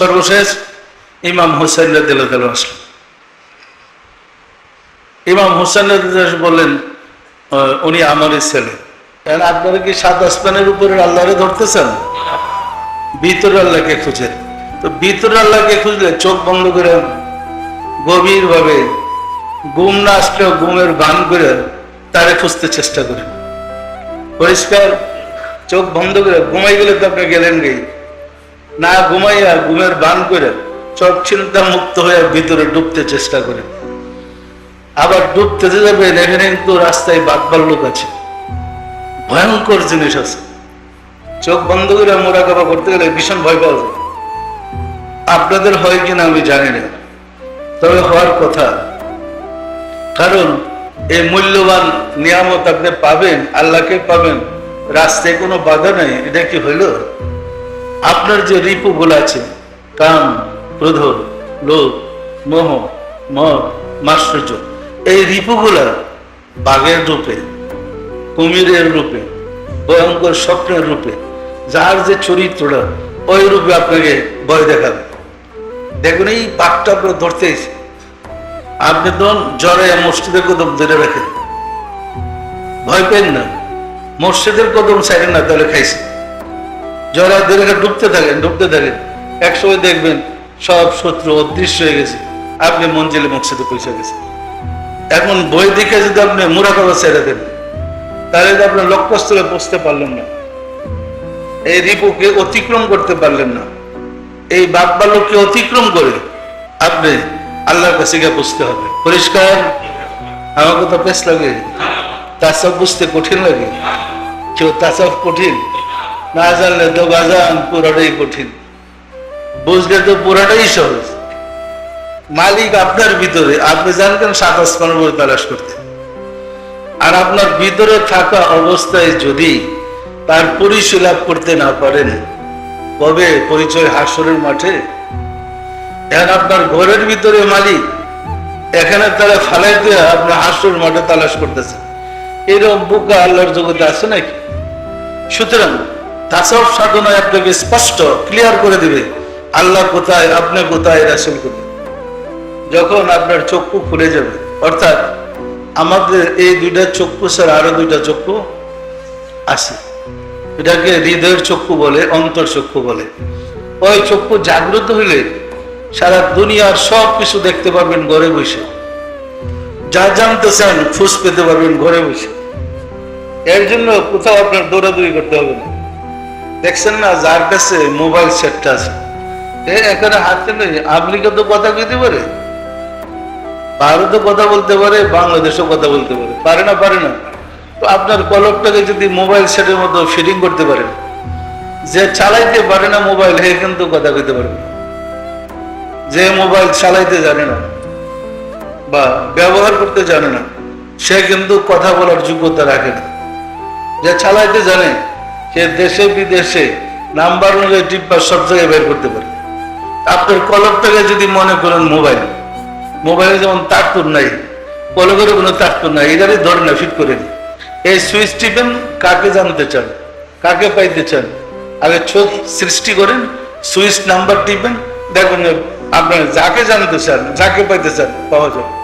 সর্বশেষ ইমাম হুসাইন দিল দিল ইমাম আনহু বললেন উনি আমারই ছেলে। আপনারা কি সাত আসমানের উপরে আল্লাহরে ধরতেছেন? ভিতর আল্লাহকে খুঁজেন তো ভিতর আল্লাহকে খুঁজলে চোখ বন্ধ করে গভীর ভাবে ঘুম না আসলেও গুমের গান করে তারে খুঁজতে চেষ্টা করেন পরিষ্কার চোখ বন্ধ করে ঘুমাই গেলে তো আপনি গেলেন গেই না ঘুমাইয়া ঘুমের বান করে সব চিন্তা মুক্ত হয়ে ভিতরে ডুবতে চেষ্টা করেন আবার ডুবতে যাবে এখানে কিন্তু রাস্তায় বাঘবার লোক আছে। ভয়ঙ্কর জিনিস আছে। চোখ বন্ধ করে মোরাকাবা করতে গেলে ভীষণ ভয় পাওয়া যায়। আপনাদের হয় কিনা আমি জানি না। তবে হওয়ার কথা, কারণ এই মূল্যবান নিয়ামত আপনি পাবেন, আল্লাহকে পাবেন। রাস্তায় কোনো বাধা নাই, এটা কি হইল? আপনার যে রিপুগুলো আছে, কাম ক্রোধ লোভ, মোহ, মদ, মাশ্চর্য, এই রিপুগুলা বাঘের রূপে, কুমিরের রূপে, ভয়ঙ্কর স্বপ্নের রূপে, যার যে চরিত্রটা, ওই রূপে আপনাকে ভয় দেখাবে। দেখুন, এই বাঘটা আপনার ধরতে এসে, আপনি তখন জ্বরে মসজিদের কদম ধরে রাখেন। ভয় পেন না, মসজিদের কদম সাইডে না, তাহলে খাইছে। ধরে রেখে ডুবতে থাকেন ডুবতে থাকেন। একসময় দেখবেন সব শত্রু অদৃশ্য হয়ে গেছে। আপনি মঞ্জিলে মসজিদে পৌঁছে গেছে। এখন বই দিকে যদি আপনি মুরাকাবা ছেড়ে দেন, তাহলে তো আপনার লক্ষ্যস্থলে পৌঁছতে পারলেন না। এই রিপুকে অতিক্রম করতে পারলেন না। এই বাকবালককে অতিক্রম করে আপনি আল্লাহর কাছে গিয়ে বুঝতে হবে। পরিষ্কার? আমার কথা বেশ লাগে? তাসব বুঝতে কঠিন লাগে? কেউ তাসব কঠিন? না জানলে তো বাজান পুরাটাই কঠিন। বুঝলে তো পুরাটাই সহজ। মালিক আপনার ভিতরে, আপনি জানতেন সাত আসমানের উপরে তালাশ করতে। আর আপনার ভিতরে থাকা অবস্থায় যদি তার পরিচয় লাভ করতে না পারেন, কবে পরিচয় হাসরের মাঠে? এখন আপনার ঘরের ভিতরে মালিক, এখানে তারা ফালাই দিয়ে আপনার হাসরের মাঠে তালাশ করতেছে এরকম বুকা আল্লাহর জগতে আছে নাকি? সুতরাং তাসব সাধনায় আপনাকে স্পষ্ট ক্লিয়ার করে দিবে, আল্লাহ কোথায়, আপনি কোথায়, রাসুল কোথায়। যখন আপনার চক্ষু খুলে যাবে, অর্থাৎ আমাদের এই দুইটা চক্ষু স্যার আরও দুইটা চক্ষু আছে। এটাকে হৃদয়ের চক্ষু বলে, অন্তর চক্ষু বলে। ওই চক্ষু জাগ্রত হইলে সারা দুনিয়ার সব কিছু দেখতে পারবেন ঘরে বসে। যা জানতে চান ফুস পেতে পারবেন ঘরে বসে। এর জন্য কোথাও আপনার দৌড়াদৌড়ি করতে হবে না। দেখছেন না, যার কাছে মোবাইল সেটটা আছে? এ, এখানে হাতে নেই আমেরিকা তো কথা কইতে পারে। ভারতও কথা বলতে পারে, বাংলাদেশও কথা বলতে পারে। পারে না পারে না। তো আপনার কলকটাকে যদি মোবাইল সেটের মতো ফিটিং করতে পারেন, যে চালাইতে পারে না মোবাইল, হে কিন্তু কথা কইতে পারবে যে মোবাইল চালাইতে জানে না বা ব্যবহার করতে জানে না, সে কিন্তু কথা বলার যোগ্যতা রাখে না। যে চালাইতে জানে সে দেশে বিদেশে নাম্বার অনুযায়ী টিপ্পা সব জায়গায় বের করতে পারে আপনার কলকটাকে যদি মনে করেন মোবাইল, মোবাইলে যেমন তারতুর নাই কলকের কোনো তারতুর নাই, এটারই ধরে না, ফিট করে। এই সুইচ টিপেন, কাকে জানতে চান, কাকে পাইতে চান, আগে চোখ সৃষ্টি করেন, সুইচ নাম্বার টিপেন দেখুন আপনার যাকে জানতে চান, যাকে পাইতে চান, পাওয়া যাবে